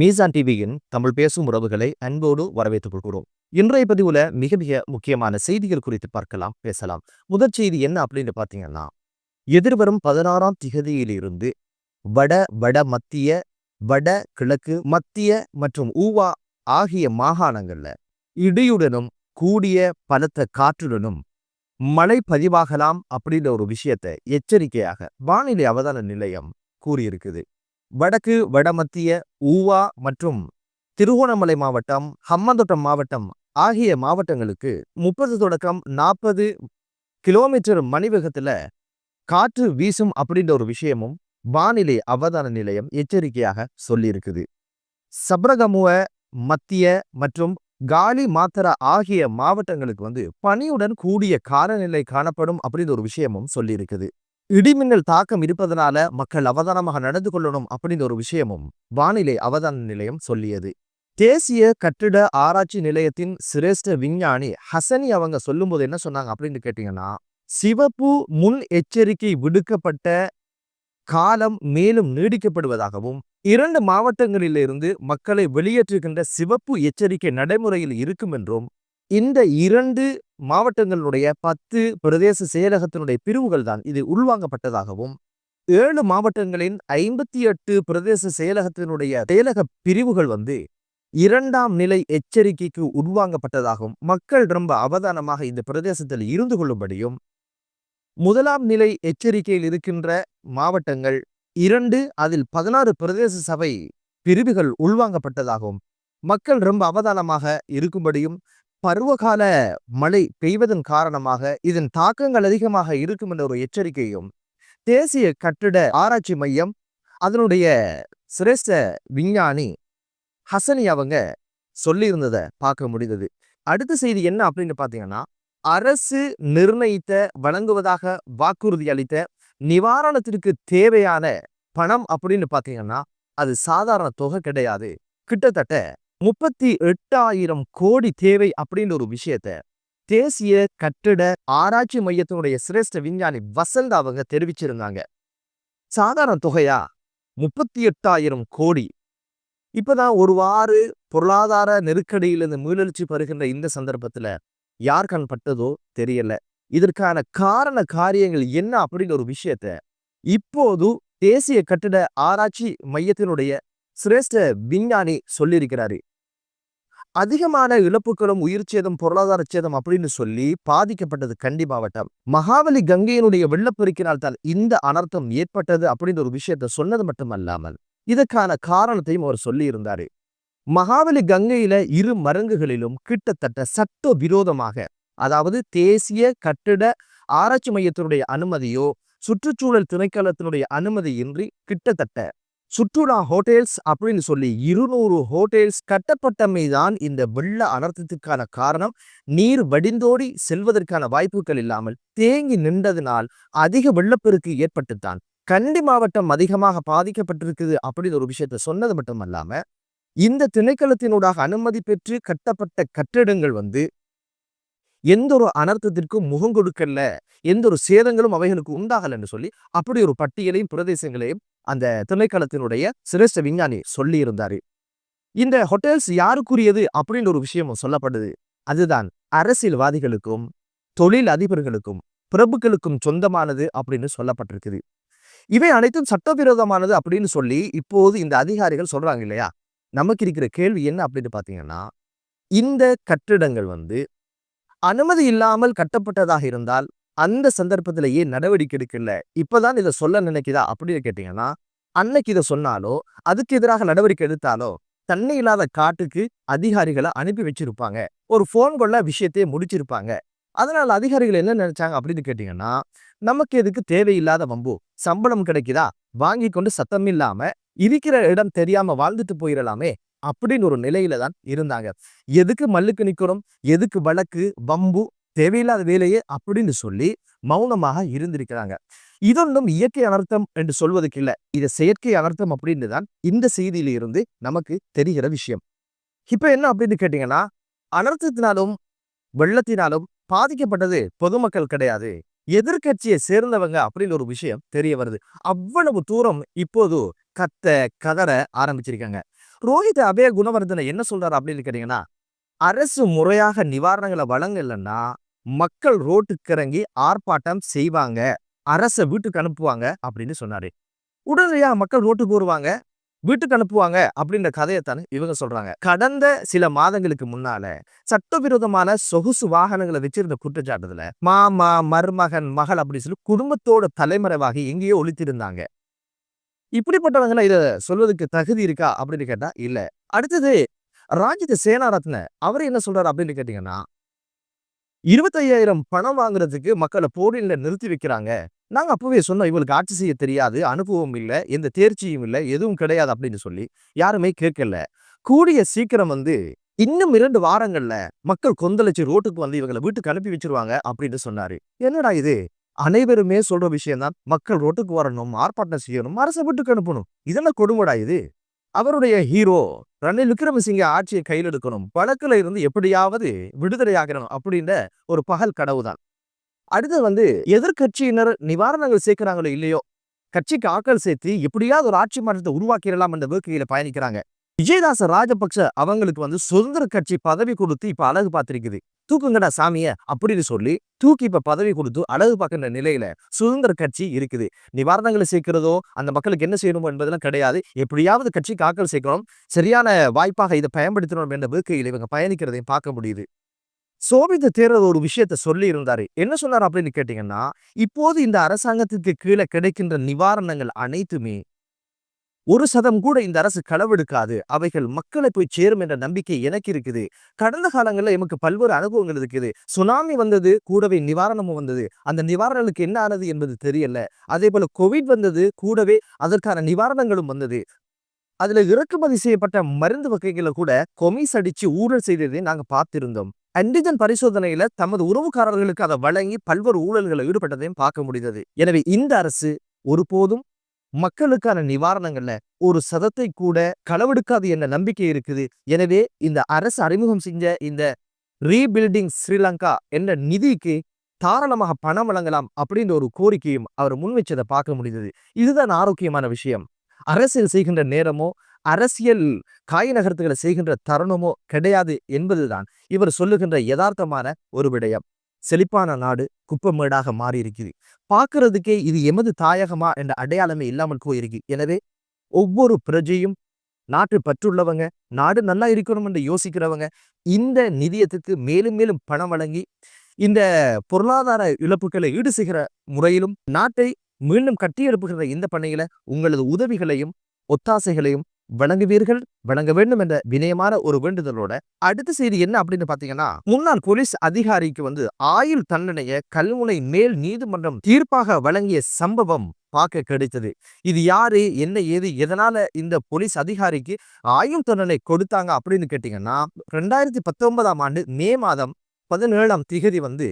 மீசான் டிவியின் தமிழ் பேசும் உறவுகளை அன்போடு வரவேற்றுக் கொள்கிறோம் இன்றைய பதிவுல மிக மிக முக்கியமான செய்திகள் குறித்து பார்க்கலாம் பேசலாம். முதற் செய்தி என்ன அப்படின்னு பாத்தீங்கன்னா எதிர்வரும் பதினாறாம் திகதியிலிருந்து வட வட மத்திய வட கிழக்கு மத்திய மற்றும் ஊவா ஆகிய மாகாணங்கள்ல இடியுடனும் கூடிய பலத்த காற்றுடனும் மழை பதிவாகலாம் அப்படின்ற ஒரு விஷயத்தை எச்சரிக்கையாக வானிலை அவதான நிலையம் கூறியிருக்குது. வடக்கு வடமத்திய ஊவா மற்றும் திருகோணமலை மாவட்டம் ஹம்மந்தோட்டம் மாவட்டம் ஆகிய மாவட்டங்களுக்கு முப்பது தொடக்கம் நாற்பது கிலோமீட்டர் மணிவேகத்துல காற்று வீசும் அப்படின்ற ஒரு விஷயமும் வானிலை அவதான நிலையம் எச்சரிக்கையாக சொல்லியிருக்குது. சப்ரகமுவ மத்திய மற்றும் காலி மாத்தரா ஆகிய மாவட்டங்களுக்கு வந்து பனியுடன் கூடிய காலநிலை காணப்படும் அப்படின்ற ஒரு விஷயமும் சொல்லியிருக்குது. இடிமின்னல் தாக்கம் இருப்பதனால மக்கள் அவதானமாக நடந்து கொள்ளணும் அப்படின்னு ஒரு விஷயமும் வானிலை அவதான நிலையம் சொல்லியது. தேசிய கட்டிட ஆராய்ச்சி நிலையத்தின் சிரேஷ்ட விஞ்ஞானி ஹசனி அவங்க சொல்லும்போது என்ன சொன்னாங்க அப்படின்னு கேட்டீங்கன்னா சிவப்பு முன் எச்சரிக்கை விடுக்கப்பட்ட காலம் மேலும் நீடிக்கப்படுவதாகவும் இரண்டு மாவட்டங்களிலிருந்து மக்களை வெளியேற்றுகின்ற சிவப்பு எச்சரிக்கை நடைமுறையில் இருக்கும் என்றும் இந்த இரண்டு மாவட்டங்களுடைய பத்து பிரதேச செயலகத்தினுடைய பிரிவுகள் தான். இது உள்வாங்கப்பட்டதாகவும் ஏழு மாவட்டங்களின் ஐம்பத்தி எட்டு பிரதேச செயலகத்தினுடைய செயலக பிரிவுகள் வந்து இரண்டாம் நிலை எச்சரிக்கைக்கு உள்வாங்கப்பட்டதாகவும் மக்கள் ரொம்ப அவதானமாக இந்த பிரதேசத்தில் இருந்து கொள்ளும்படியும் முதலாம் நிலை எச்சரிக்கையில் இருக்கின்ற மாவட்டங்கள் இரண்டு அதில் பதினாறு பிரதேச சபை பிரிவுகள் உள்வாங்கப்பட்டதாகவும் மக்கள் ரொம்ப அவதானமாக இருக்கும்படியும் பருவகால மழை பெய்வதன் காரணமாக இதன் தாக்கங்கள் அதிகமாக இருக்கும் என்ற ஒரு எச்சரிக்கையும் தேசிய கட்டிட ஆராய்ச்சி மையம் அதனுடைய சிரேஷ்ட விஞ்ஞானி ஹசனி அவங்க சொல்லியிருந்ததை பார்க்க முடிந்தது. அடுத்த செய்தி என்ன அப்படின்னு பார்த்தீங்கன்னா அரசு நிர்ணயித்த வழங்குவதாக வாக்குறுதி அளித்த நிவாரணத்திற்கு தேவையான பணம் அப்படின்னு பார்த்தீங்கன்னா அது சாதாரண தொகை கிடையாது. கிட்டத்தட்ட முப்பத்தி எட்டாயிரம் கோடி தேவை அப்படின்ற ஒரு விஷயத்த தேசிய கட்டிட ஆராய்ச்சி மையத்தினுடைய சிரேஷ்ட விஞ்ஞானி வசந்த் அவங்க தெரிவிச்சிருந்தாங்க. சாதாரண தொகையா? முப்பத்தி எட்டாயிரம் கோடி. இப்பதான் ஒருவாறு பொருளாதார நெருக்கடியிலிருந்து மீளெழுச்சி பெறுகின்ற இந்த சந்தர்ப்பத்துல யார் கண் பட்டதோ தெரியல. இதற்கான காரண காரியங்கள் என்ன அப்படிங்கிற ஒரு விஷயத்த இப்போது தேசிய கட்டிட ஆராய்ச்சி மையத்தினுடைய சிரேஷ்ட விஞ்ஞானி சொல்லியிருக்கிறாரு. அதிகமான இழப்புகளும் உயிர் சேதம் பொருளாதார சேதம் அப்படின்னு சொல்லி பாதிக்கப்பட்டது கண்டி மாவட்டம். மகாபலி கங்கையினுடைய வெள்ளப்பெருக்கினால் தான் இந்த அனர்த்தம் ஏற்பட்டது அப்படின்ற ஒரு விஷயத்த சொன்னது மட்டுமல்லாமல் இதற்கான காரணத்தையும் அவர் சொல்லி இருந்தாரு மகாபலி கங்கையில இரு மரங்குகளிலும் கிட்டத்தட்ட சட்ட விரோதமாக அதாவது தேசிய கட்டிட ஆராய்ச்சி மையத்தினுடைய அனுமதியோ சுற்றுச்சூழல் திணைக்களத்தினுடைய அனுமதியின்றி கிட்டத்தட்ட சுற்றுலா ஹோட்டல்ஸ் அப்படின்னு சொல்லி இருநூறு ஹோட்டல்ஸ் கட்டப்பட்டமைதான் இந்த வெள்ள அனர்த்தத்துக்கான காரணம். நீர் வடிந்தோடி செல்வதற்கான வாய்ப்புகள் இல்லாமல் தேங்கி நின்றதினால் அதிக வெள்ளப்பெருக்கு ஏற்பட்டுத்தான். கண்டி மாவட்டம் அதிகமாக பாதிக்கப்பட்டிருக்குது அப்படின்னு ஒரு விஷயத்த சொன்னது மட்டும் அல்லாம இந்த திணைக்களத்தினூடாக அனுமதி பெற்று கட்டப்பட்ட கட்டிடங்கள் வந்து எந்த ஒரு அனர்த்தத்திற்கும் முகம் கொடுக்கல எந்த ஒரு சேதங்களும் அவைகளுக்கு உண்டாகலன்னு சொல்லி அப்படி ஒரு பட்டியலையும் பிரதேசங்களையும் அந்த திணைக்களத்தினுடைய சிரேஷ்ட விஞ்ஞானி சொல்லியிருந்தாரு. இந்த ஹோட்டல்ஸ் யாருக்குரியது அப்படின்ற ஒரு விஷயமும் சொல்லப்படுது. அதுதான் அரசியல்வாதிகளுக்கும் தொழில் அதிபர்களுக்கும் பிரபுக்களுக்கும் சொந்தமானது அப்படின்னு சொல்லப்பட்டிருக்குது. இவை அனைத்தும் சட்டவிரோதமானது அப்படின்னு சொல்லி இப்போது இந்த அதிகாரிகள் சொல்றாங்க இல்லையா? நமக்கு இருக்கிற கேள்வி என்ன அப்படின்னு பாத்தீங்கன்னா இந்த கட்டிடங்கள் வந்து அனுமதி இல்லாமல் கட்டப்பட்டதாக இருந்தால் அந்த சந்தர்ப்பத்திலேயே நடவடிக்கை எடுக்கல. இப்பதான் இதை சொல்ல நினைக்குதா? அப்படின்னு கேட்டீங்கன்னா அன்னைக்கு இதை சொன்னாலோ அதுக்கு எதிராக நடவடிக்கை எடுத்தாலோ தன்னை இல்லாத காட்டுக்கு அதிகாரிகளை அனுப்பி வச்சிருப்பாங்க. ஒரு போன் கொள்ள விஷயத்தையே முடிச்சிருப்பாங்க. அதனால அதிகாரிகள் என்ன நினைச்சாங்க அப்படின்னு கேட்டீங்கன்னா நமக்கு எதுக்கு தேவையில்லாத வம்பு? சம்பளம் கிடைக்குதா? வாங்கி கொண்டு சத்தம் இல்லாம இருக்கிற இடம் தெரியாம வாழ்ந்துட்டு போயிடலாமே அப்படின்னு ஒரு நிலையில தான் இருந்தாங்க. எதுக்கு மல்லுக்கு நிக்கணும்? எதுக்கு வழக்கு? வம்பு? தேவையில்லாத வேலையே அப்படின்னு சொல்லி மௌனமாக இருந்திருக்கிறாங்க. இதொன்றும் இயற்கை அனர்த்தம் என்று சொல்வதற்கு இல்லை. இது செயற்கை அனர்த்தம் அப்படின்னு தான் இந்த செய்தியில இருந்து நமக்கு தெரிகிற விஷயம். இப்ப என்ன அப்படின்னு கேட்டீங்கன்னா அனர்த்தத்தினாலும் வெள்ளத்தினாலும் பாதிக்கப்பட்டது பொதுமக்கள் கிடையாது. எதிர்கட்சியை சேர்ந்தவங்க அப்படின்னு ஒரு விஷயம் தெரிய வருது. அவ்வளவு தூரம் இப்போது கத்த கதற ஆரம்பிச்சிருக்காங்க. ரோஹித் அபய குணவர்தன என்ன சொல்றாரு அப்படின்னு கேட்டீங்கன்னா அரசு முறையாக நிவாரணங்களை வழங்கலைன்னா மக்கள் ரோட்டுக்கு இறங்கி ஆர்ப்பாட்டம் செய்வாங்க. அரச வீட்டுக்கு அனுப்புவாங்க அப்படின்னு சொன்னாரு. உடனடியா மக்கள் ரோட்டுக்கு வருவாங்க. வீட்டுக்கு அனுப்புவாங்க அப்படின்ற கதையைத்தானே இவங்க சொல்றாங்க. கடந்த சில மாதங்களுக்கு முன்னால சட்டவிரோதமான சொகுசு வாகனங்களை வச்சிருந்த குற்றச்சாட்டுல மாமா மருமகன் மகள் அப்படின்னு சொல்லி குடும்பத்தோட தலைமறைவாகி எங்கேயோ ஒழித்திருந்தாங்க இப்படிப்பட்டவங்கள இத சொல்வதற்கு தகுதி இருக்கா அப்படின்னு கேட்டா இல்ல. அடுத்தது ராஜித சேனாரத்ன அவர் என்ன சொல்றாரு அப்படின்னு கேட்டீங்கன்னா இருபத்தையாயிரம் பணம் வாங்குறதுக்கு மக்களை போடியில நிறுத்தி வைக்கிறாங்க. நாங்க அப்பவே சொன்னோம் இவங்களுக்கு ஆட்சி செய்ய தெரியாது அனுபவம் இல்ல எந்த தேர்ச்சியும் இல்ல எதுவும் கிடையாது அப்படின்னு சொல்லி. யாருமே கேட்கல. கூடிய சீக்கிரம் வந்து இன்னும் இரண்டு வாரங்கள்ல மக்கள் கொந்தளிச்சு ரோட்டுக்கு வந்து இவங்களை வீட்டுக்கு அனுப்பி வச்சிருவாங்க அப்படின்னு சொன்னாரு. என்னடா இது? அனைவருமே சொல்ற விஷயம்தான். மக்கள் ரோட்டுக்கு வரணும் ஆர்ப்பாட்டம் செய்யணும் அரச வீட்டுக்கு அனுப்பணும். இதெல்லாம் கொடுமடா இது? அவருடைய ஹீரோ ரணில் விக்ரமசிங்க ஆட்சியை கையில் எடுக்கணும் வழக்குல இருந்து எப்படியாவது விடுதலையாகணும் அப்படின்ற ஒரு பகல் கனவுதான். அடுத்து வந்து எதிர்கட்சியினர் நிவாரணங்கள் சேர்க்கிறாங்களோ இல்லையோ கட்சிக்கு ஆக்கல் சேர்த்து எப்படியாவது ஒரு ஆட்சி மாற்றத்தை உருவாக்கிடலாம் என்ற வேட்கையில பயணிக்கிறாங்க. விஜயதாச ராஜபக்ச அவங்களுக்கு வந்து சுதந்திர கட்சி பதவி கொடுத்து இப்ப அழகு பார்த்திருக்குது. தூக்குங்கடா சாமிய அப்படின்னு சொல்லி தூக்கி இப்ப பதவி கொடுத்து அழகு பார்க்கின்ற நிலையில சுதந்திர கட்சி இருக்குது. நிவாரணங்களை சேர்க்கிறதோ அந்த மக்களுக்கு என்ன செய்யணும் என்பதெல்லாம் கிடையாது. எப்படியாவது கட்சி காக்கல் சேர்க்கணும். சரியான வாய்ப்பாக இதை பயன்படுத்தணும் என்ற வேட்கையில் இவங்க பயணிக்கிறதையும் பார்க்க முடியுது. சோபித்து தேர்தல் ஒரு விஷயத்த சொல்லி இருந்தாரு. என்ன சொன்னார் அப்படின்னு கேட்டீங்கன்னா இப்போது இந்த அரசாங்கத்திற்கு கீழே கிடைக்கின்ற நிவாரணங்கள் அனைத்துமே ஒரு சதம் கூட இந்த அரசு களவெடுக்காது அவைகள் மக்களை போய் சேரும் என்ற நம்பிக்கை எனக்கு இருக்குது. கடந்த காலங்களில் எமக்கு பல்வேறு அனுபவங்கள் இருக்குது. சுனாமி வந்தது கூடவே நிவாரணமும் வந்தது. அந்த நிவாரணங்களுக்கு என்ன ஆனது என்பது தெரியல. அதே போல கோவிட் வந்தது கூடவே அதற்கான நிவாரணங்களும் வந்தது. அதுல இறக்குமதி செய்யப்பட்ட மருந்து வகைகளை கூட கொமிஸ் அடிச்சு ஊழல் செய்ததை நாங்க பார்த்திருந்தோம். ஆன்டிஜன் பரிசோதனையில தமது உறவுக்காரர்களுக்கு அதை வழங்கி பல்வேறு ஊழல்களை ஈடுபட்டதையும் பார்க்க முடிந்தது. எனவே இந்த அரசு ஒருபோதும் மக்களுக்கான நிவாரணங்கள்ல ஒரு சதத்தை கூட களவெடுக்காது என்ற நம்பிக்கை இருக்குது. எனவே இந்த அரசு அறிமுகம் செஞ்ச இந்த ரீபில்டிங் ஸ்ரீலங்கா என்ற நிதிக்கு தாராளமாக பணம் வழங்கலாம் அப்படின்ற ஒரு கோரிக்கையும் அவர் முன்வைச்சதை பார்க்க முடிந்தது. இதுதான் ஆரோக்கியமான விஷயம். அரசியல் செய்கின்ற நேரமோ அரசியல் காயநகரத்துகளை செய்கின்ற தருணமோ கிடையாது என்பதுதான். இவர் சொல்லுகின்ற யதார்த்தமான ஒரு விடயம். செழிப்பான நாடு குப்பமேடாக மாறியிருக்குது பார்க்கறதுக்கே இது எமது தாயகமா என்ற அடையாளமே இல்லாமல் போயிருக்கு. எனவே ஒவ்வொரு பிரஜையும் நாட்டு பற்றுள்ளவங்க நாடு நல்லா இருக்கணும் என்று யோசிக்கிறவங்க இந்த நிதியத்துக்கு மேலும் மேலும் பணம் வழங்கி இந்த பொருளாதார இழப்புகளை ஈடு செய்கிற முறையிலும் நாட்டை மீண்டும் கட்டியெழுப்புகிற இந்த பணியில உங்களது உதவிகளையும் ஒத்தாசைகளையும் வழங்குவீர்கள் வழங்க வேண்டும் என்ற வினயமான ஒரு வேண்டுதலோட அடுத்த செய்தி என்ன அப்படின்னு பாத்தீங்கன்னா முன்னாள் போலீஸ் அதிகாரிக்கு வந்து ஆயுள் தண்டனைய கல்முனை மேல் நீதிமன்றம் தீர்ப்பாக வழங்கிய சம்பவம் பார்க்க கிடைத்தது. இது யாரு என்ன ஏது எதனால இந்த போலீஸ் அதிகாரிக்கு ஆயுள் தண்டனை கொடுத்தாங்க அப்படின்னு கேட்டீங்கன்னா ரெண்டாயிரத்தி பத்தொன்பதாம் ஆண்டு மே மாதம் பதினேழாம் திகதி வந்து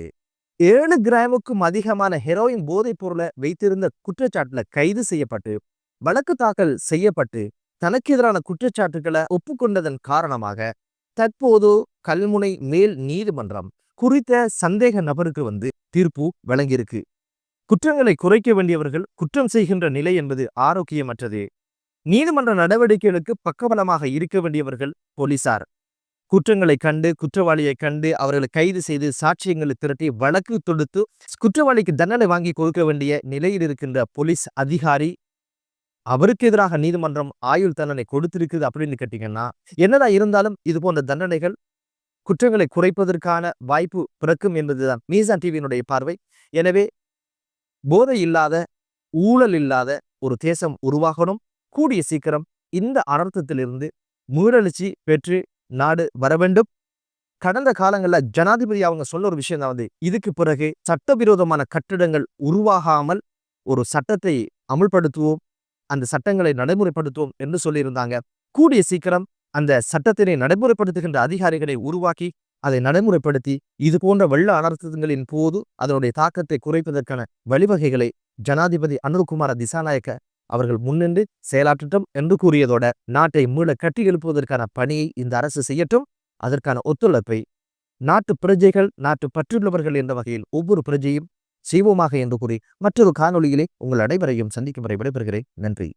ஏழு கிராமுக்கும் அதிகமான ஹெரோயின் போதைப் பொருளை வைத்திருந்த குற்றச்சாட்டுல கைது செய்யப்பட்டு வழக்கு தாக்கல் செய்யப்பட்டு தனக்கு எதிரான குற்றச்சாட்டுகளை ஒப்புக்கொண்டதன் காரணமாக தற்போது கல்முனை மேல் நீதிமன்றம் குறித்த சந்தேக நபருக்கு வந்து தீர்ப்பு வழங்கியிருக்கு. குற்றங்களை குறைக்க வேண்டியவர்கள் குற்றம் செய்கின்ற நிலை என்பது ஆரோக்கியமற்றது. நீதிமன்ற நடவடிக்கைகளுக்கு பக்கபலமாக இருக்க வேண்டியவர்கள் போலீசார். குற்றங்களை கண்டு குற்றவாளியை கண்டு அவர்களை கைது செய்து சாட்சியங்களை திரட்டி வழக்கு தொடுத்து குற்றவாளிக்கு தண்டனை வாங்கி கொடுக்க வேண்டிய நிலையில் இருக்கின்ற போலீஸ் அதிகாரி அவருக்கு எதிராக நீதிமன்றம் ஆயுள் தண்டனை கொடுத்திருக்குது அப்படின்னு கேட்டீங்கன்னா என்னதான் இருந்தாலும் இது போன்ற தண்டனைகள் குற்றங்களை குறைப்பதற்கான வாய்ப்பு பிறக்கும் என்பதுதான். மீசான் டிவியினுடைய பார்வை. எனவே போதை இல்லாத ஊழல் இல்லாத ஒரு தேசம் உருவாகணும். கூடிய சீக்கிரம் இந்த அனர்த்தத்திலிருந்து மூரழிச்சி பெற்று நாடு வர வேண்டும். கடந்த காலங்களில் ஜனாதிபதி அவங்க சொன்ன ஒரு விஷயம் தான் வந்து இதுக்கு பிறகு சட்டவிரோதமான கட்டிடங்கள் உருவாகாமல் ஒரு சட்டத்தை அமுல்படுத்துவோம். அந்த சட்டங்களை நடைமுறைப்படுத்துவோம் என்று சொல்லியிருந்தாங்க. கூடிய சீக்கிரம் அந்த சட்டத்தினை நடைமுறைப்படுத்துகின்ற அதிகாரிகளை உருவாக்கி அதை நடைமுறைப்படுத்தி இது போன்ற வெள்ள அனர்த்தங்களின் போது அதனுடைய தாக்கத்தை குறைப்பதற்கான வழிவகைகளை ஜனாதிபதி அனுர்குமார திசாநாயக்க அவர்கள் முன்னின்று செயலாற்றட்டும் என்று கூறியதோட நாட்டை மீள கட்டி எழுப்புவதற்கான பணியை இந்த அரசு செய்யட்டும். அதற்கான ஒத்துழைப்பை நாட்டு பிரஜைகள் நாட்டு பற்றுள்ளவர்கள் என்ற வகையில் ஒவ்வொரு பிரஜையும் செய்வோமாக என்று கூறி மற்றொரு காணொளியிலே உங்கள் அனைவரையும் சந்திக்கும் வரை விடைபெறுகிறேன். நன்றி.